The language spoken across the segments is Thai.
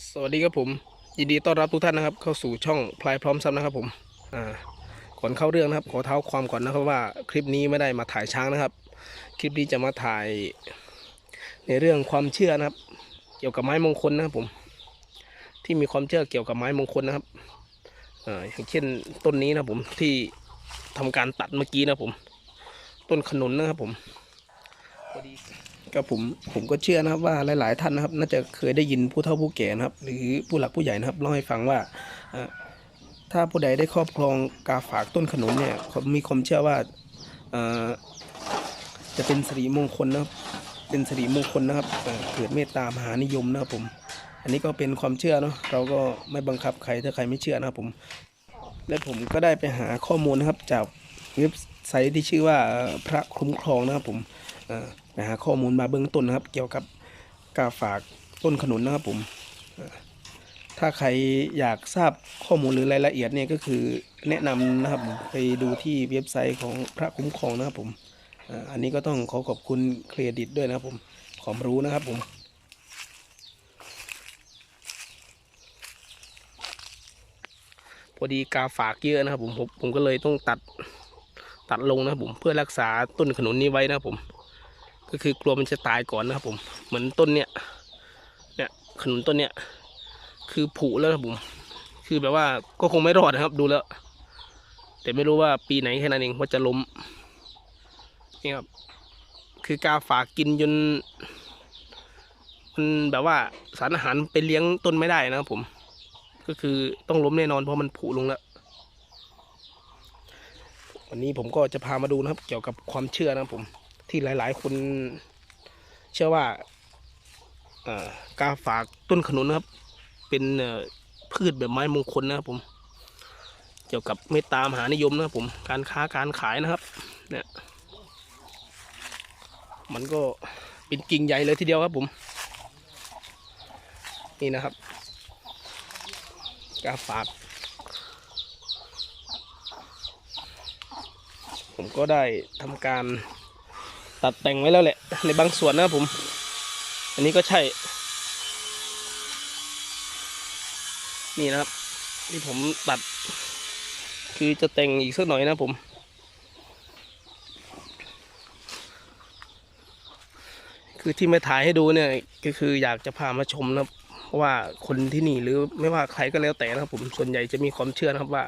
สวัสดีครับผมยินดีต้อนรับทุกท่านนะครับ เข้าสู่ช่องพลายพร้อมซ้ำนะครับผมอ่าก่อนเข้าเรื่องนะครับ ขอเท้าความก่อนนะครับว่าคลิปนี้ไม่ได้มาถ่ายช้างนะครับ คลิปนี้จะมาถ่ายในเรื่องความเชื่อนะครับ เกี่ยวกับไม้มงคลนะครับผม ที่มีความเชื่อเกี่ยวกับไม้มงคลนะครับอ่าอย่างเช่นต้นนี้นะผมที่ทำการตัดเมื่อกี้นะผม ต้นขนุนนะครับผมพอดี ก็ผมผมก็เชื่อนะครับว่าหลาย ๆ ท่านนะครับ น่าจะเคยได้ยินผู้เฒ่าผู้แก่นะครับ หรือผู้หลักผู้ใหญ่นะครับเล่าให้ฟังว่าถ้าผู้ใดได้ครอบครองกาฝากต้นขนุนเนี่ยมีความเชื่อว่าจะเป็นสิริมงคลนะครับ เป็นสิริมงคลนะครับเกิดเมตตามหานิยมนะครับผม อันนี้ก็เป็นความเชื่อเนาะเราก็ไม่บังคับใครถ้าใครไม่เชื่อนะครับผม และผมก็ได้ไปหาข้อมูลนะครับจากเว็บไซต์ที่ชื่อว่าพระคุ้มครองนะครับผม เอ่อไปหาข้อมูลมาเบื้องต้นนะครับ เกี่ยวกับกาฝากต้นขนุนนะครับผมถ้าใครอยากทราบข้อมูลหรือรายละเอียดเนี่ยก็คือแนะนำนะครับไปดูที่เว็บไซต์ของพระคุ้มครองนะครับผมอันนี้ก็ต้องขอขอบคุณเครดิตด้วยนะครับผมความรู้นะครับผมพอดีกาฝากเยอะนะครับผมผมผมก็เลยต้องตัดตัดลงนะครับผมเพื่อรักษาต้นขนุนนี้ไว้นะครับผม ก็คือกลัวมันจะตายก่อนนะครับผม เหมือนต้นเนี้ยเนี่ยขนุนต้นเนี้ยคือผุแล้วครับผม คือแบบว่าก็คงไม่รอดนะครับดูแล้ว แต่ไม่รู้ว่าปีไหนแค่นั้นเองว่าจะล้มนี่ครับคือกาฝากกินจนมันแบบว่าสารอาหารไปเลี้ยงต้นไม่ได้นะครับผม ก็คือต้องล้มแน่นอนเพราะมันผุลงแล้ว วันนี้ผมก็จะพามาดูนะครับ เกี่ยวกับความเชื่อนะครับผม ที่หลาย ๆ คนเชื่อว่ากาฝากต้นขนุนนะครับ เป็นพืชแบบไม้มงคลนะครับผม เกี่ยวกับเมตตามหานิยมนะครับผม การค้าการขายนะครับ เนี่ย มันก็เป็นกิ่งใหญ่เลยทีเดียวครับผม นี่นะครับ กาฝาก ผมก็ได้ทำการ ตัดแต่งไว้แล้วแหละ ในบางส่วนนะผม อันนี้ก็ใช่ นี่นะครับ ที่ผมตัด คือจะแต่งอีกสักหน่อยนะผม คือที่มาถ่ายให้ดูเนี่ย ก็คืออยากจะพามาชมนะเพราะว่าคนที่นี่หรือไม่ว่าใครก็แล้วแต่นะครับผมส่วนใหญ่จะมีความเชื่อนะครับว่า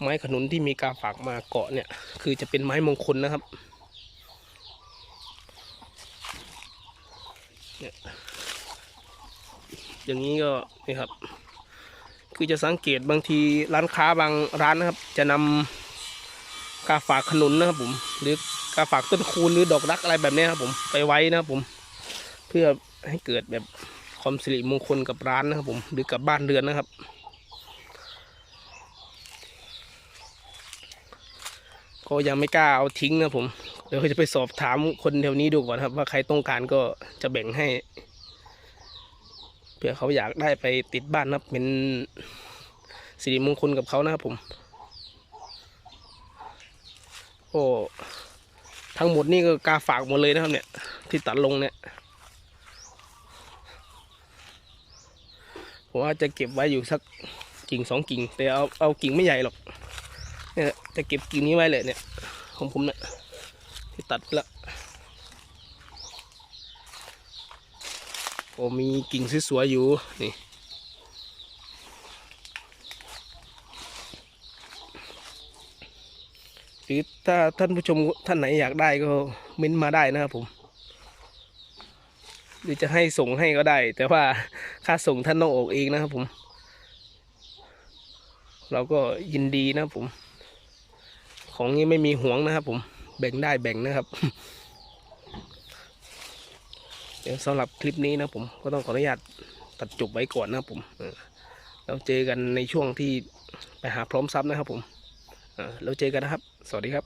ไม้ขนุนที่มีกาฝากมาเกาะเนี่ย คือจะเป็นไม้มงคลนะครับ เนี่ยอย่างนี้ก็นี่ครับ คือจะสังเกตบางทีร้านค้าบางร้านนะครับ จะนำกาฝากขนุนนะครับผม หรือกาฝากต้นคูณหรือดอกรักอะไรแบบนี้ครับผมไปไว้นะครับผม เพื่อให้เกิดแบบความสิริมงคลกับร้านนะครับผม หรือกับบ้านเรือนนะครับ ก็ยังไม่กล้าเอาทิ้งนะผม เดี๋ยวจะไปสอบถามคนแถวนี้ดูก่อนครับ ว่าใครต้องการก็ จะแบ่งให้เผื่อเขาอยากได้ไปติดบ้านนะครับเป็นสิริมงคลกับเขานะครับผม โอ้ทั้งหมดนี่ก็กาฝากหมดเลยนะครับเนี่ย ที่ตัดลงเนี่ยผมว่าจะเก็บไว้อยู่สักกิ่งสองกิ่ง แต่เอาเอากิ่งไม่ใหญ่หรอกเนี่ยจะเก็บกิ่งนี้ไว้เลยเนี่ย ของผมเนี่ยที่ตัดไปแล้ว โอ้มีกิ่งสวยๆอยู่นี่หรือถ้าท่านผู้ชมท่านไหนอยากได้ก็เม้นมาได้นะครับผมหรือจะให้ส่งให้ก็ได้ แต่ว่าค่าส่งท่านต้องออกเองนะครับผม เราก็ยินดีนะครับผม ของนี้ไม่มีห่วงนะครับผมแบ่งได้แบ่งนะครับ เดี๋ยวสำหรับคลิปนี้นะผมก็ต้องขออนุญาตตัดจบไว้ก่อนนะผมเราเจอกันในช่วงที่ไปหาพร้อมทรัพย์นะครับผมเราเจอกันนะครับ สวัสดีครับ